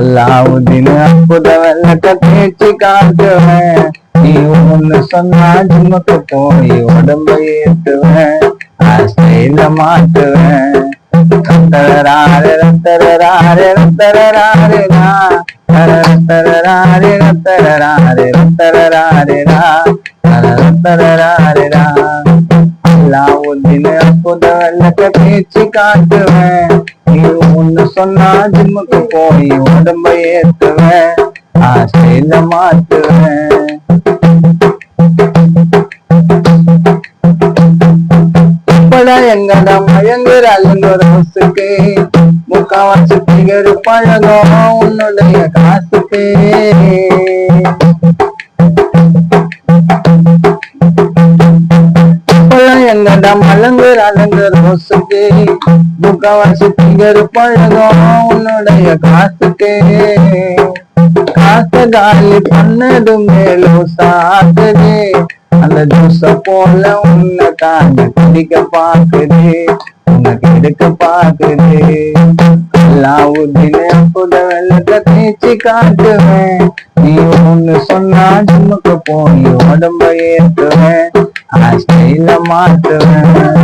அல்லாவுதீன் அற்புத வெள்ளக்க தேய்ச்சி காட்டுவேன். நீ ஒண்ணு சொன்னா ஜிம்முக்கு போய் உடம்ப ஏத்துவேன் ஆசையில மாட்டுவேன் ரத்தராரு ரத்தராரு ரத்தராரு ரத்தராரு ரத்தராரு ரத்தராரு ரத்தராரு அல்லாவுதீன் அற்புத வெள்ளக்க பேச்சு காட்டுவேன். ஒண்ணு சொன்னா ஜிம்முக்கு போய் உடம்ப ஏத்துவேன். ஆசையில மாத்துவேன். எங்கடா மயங்குற அழுங்குற ரோசுக்கு முக்காவாசி பழகம் உன்னுடைய காசுக்கு. இப்பெல்லாம் எங்கடா மலங்குற அலங்குற ரோசுக்கு. முக்காவாசி திகரு பழகம் உன்னுடைய காசுக்கு காசு காலி பண்ணது மேலோ சாக்குது அந்த ஜூஸ போல உன்னை தாண்டி குடிக்க பாக்குது உனக்கு எடுக்க பாக்குது அல்லாவுதீனே புத வெள்ளத்தை தேய்ச்சி காட்டுவேன். நீ ஒண்ணு சொன்னா ஜிம்முக்கு போய் உடம்ப ஏற்றுவேன். ஏத்துவேன் ஆசையில மாத்துவேன்